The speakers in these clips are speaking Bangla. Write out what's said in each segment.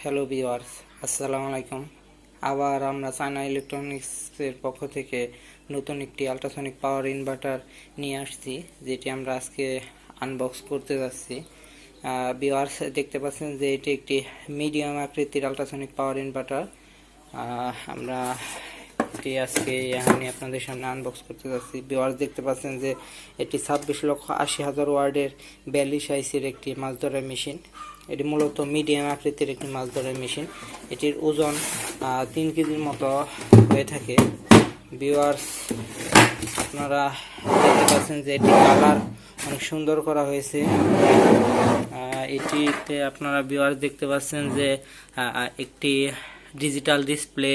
হ্যালো ভিওয়ার্স আসসালামু আলাইকুম আবার আমরা চায়না ইলেকট্রনিক্সের পক্ষ থেকে নতুন একটি আল্ট্রাসনিক পাওয়ার ইনভার্টার নিয়ে আসছি, যেটি আমরা আজকে আনবক্স করতে যাচ্ছি। ভিওয়ার্স দেখতে পাচ্ছেন যে এটি একটি মিডিয়াম আকৃতির আল্ট্রাসনিক পাওয়ার ইনভার্টার আমরা এটি আজকে এখানে আপনাদের সামনে আনবক্স করতে যাচ্ছি। ভিওয়ার্স দেখতে পাচ্ছেন যে এটি ছাব্বিশ লক্ষ আশি হাজার ওয়ার্ডের বিয়াল্লিশ আইসির একটি মাছ ধরার মেশিন এটি মূলত মিডিয়াম আকৃতির একটি মাছ ধরার মেশিন। এটির ওজন তিন কেজির মতো হয়ে থাকে। ভিওয়ার্স আপনারা দেখতে পাচ্ছেন যে এটি কালার অনেক সুন্দর করা হয়েছে। এটিতে আপনারা ভিওয়ার্স দেখতে পাচ্ছেন যে একটি ডিজিটাল ডিসপ্লে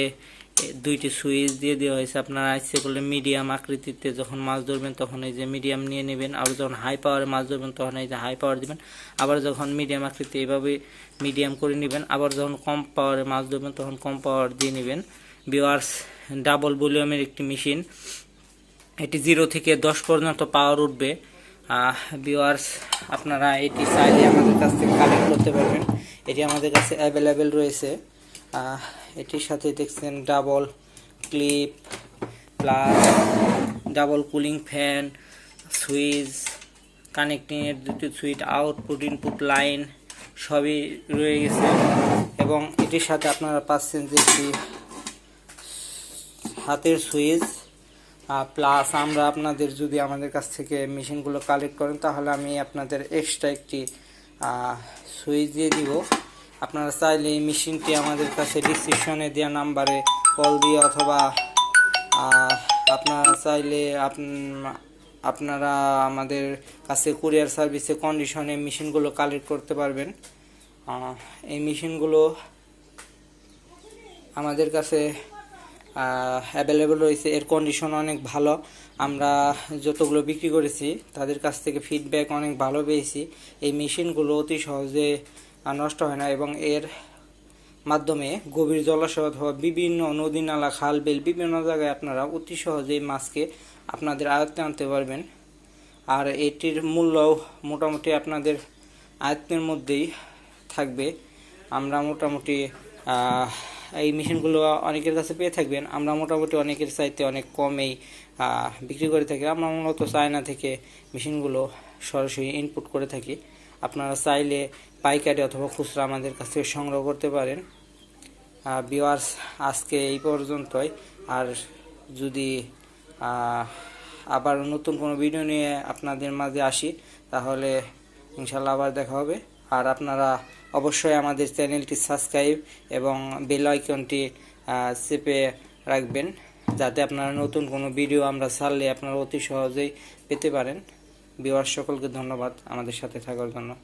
দুইটি সুইচ দিয়ে দেওয়া হয়েছে। আপনারা ইচ্ছে করলে মিডিয়াম আকৃতিতে যখন মাছ ধরবেন, তখন এই যে মিডিয়াম নিয়ে নেবেন। আবার যখন হাই পাওয়ারে মাছ ধরবেন, তখন এই যে হাই পাওয়ার দিবেন। আবার যখন মিডিয়াম আকৃতি এইভাবে মিডিয়াম করে নেবেন, আবার যখন কম পাওয়ারে মাছ ধরবেন, তখন কম পাওয়ার দিয়ে নেবেন। ভিউয়ার্স ডাবল ভলিউমের একটি মেশিন এটি জিরো থেকে দশ পর্যন্ত পাওয়ার উঠবে। ভিওয়ার্স আপনারা এটি চাইলে আমাদের কাছ থেকে কালেক্ট করতে পারবেন। এটি আমাদের কাছে অ্যাভেলেবেল রয়েছে। এটির সাথে দেখছেন double clip plus double cooling fan switch কানেক্টিংয়ের দুটি সুইচ আউটপুট ইনপুট লাইন সবই রয়ে গেছে। এবং এটির সাথে আপনারা পাচ্ছেন যে একটি হাতের সুইচ প্লাস আমরা আপনাদের যদি আমাদের কাছ থেকে মেশিনগুলো কালেক্ট করেন, তাহলে আমি আপনাদের এক্সট্রা একটি সুইচ দিয়ে দিব। আপনারা চাইলে এই মেশিনটি আমাদের কাছে ডিসক্রিপশনে দেওয়া নাম্বারে কল দিয়ে অথবা আপনারা চাইলে আপ- আপনারা আমাদের কাছে কুরিয়ার সার্ভিসে কন্ডিশনে মেশিনগুলো কালেক্ট করতে পারবেন। এই মেশিনগুলো আমাদের কাছে অ্যাভেলেবেল রয়েছে। এর কন্ডিশন অনেক ভালো। আমরা যতগুলো বিক্রি করেছি, তাদের কাছ থেকে ফিডব্যাক অনেক ভালো পেয়েছি। এই মেশিনগুলো অতি সহজে নষ্ট হয় না এবং এর মাধ্যমে গভীর জলাশয় অথবা বিভিন্ন নদী, নালা, খাল, বিল বিভিন্ন জায়গায় আপনারা অতি সহজেই মাছকে আপনাদের আয়ত্তে আনতে পারবেন। আর এটির মূল্য মোটামুটি আপনাদের আয়ত্তের মধ্যেই থাকবে। আমরা মোটামুটি এই মেশিনগুলো অনেকের কাছে পেয়ে থাকবেন। আমরা মোটামুটি অনেকের চাইতে অনেক কমেই বিক্রি করে থাকি। আমরা মূলত চায়না থেকে মেশিনগুলো সরাসরি ইনপুট করে থাকি। আপনারা চাইলে পাইকারি অথবা খুচরা আমাদের কাছ থেকে সংগ্রহ করতে পারেন। বিওয়ার্স আজকে এই পর্যন্তই। আর যদি আবার নতুন কোনো ভিডিও নিয়ে আপনাদের মাঝে আসি, তাহলে ইনশাল্লাহ আবার দেখা হবে। আর আপনারা অবশ্যই আমাদের চ্যানেলটি সাবস্ক্রাইব এবং বেল আইকনটি চেপে রাখবেন, যাতে আপনারা নতুন কোনো ভিডিও আমরা ছাড়লে আপনারা অতি সহজেই পেতে পারেন। বিওয়ার সকলকে ধন্যবাদ আমাদের সাথে থাকার জন্য।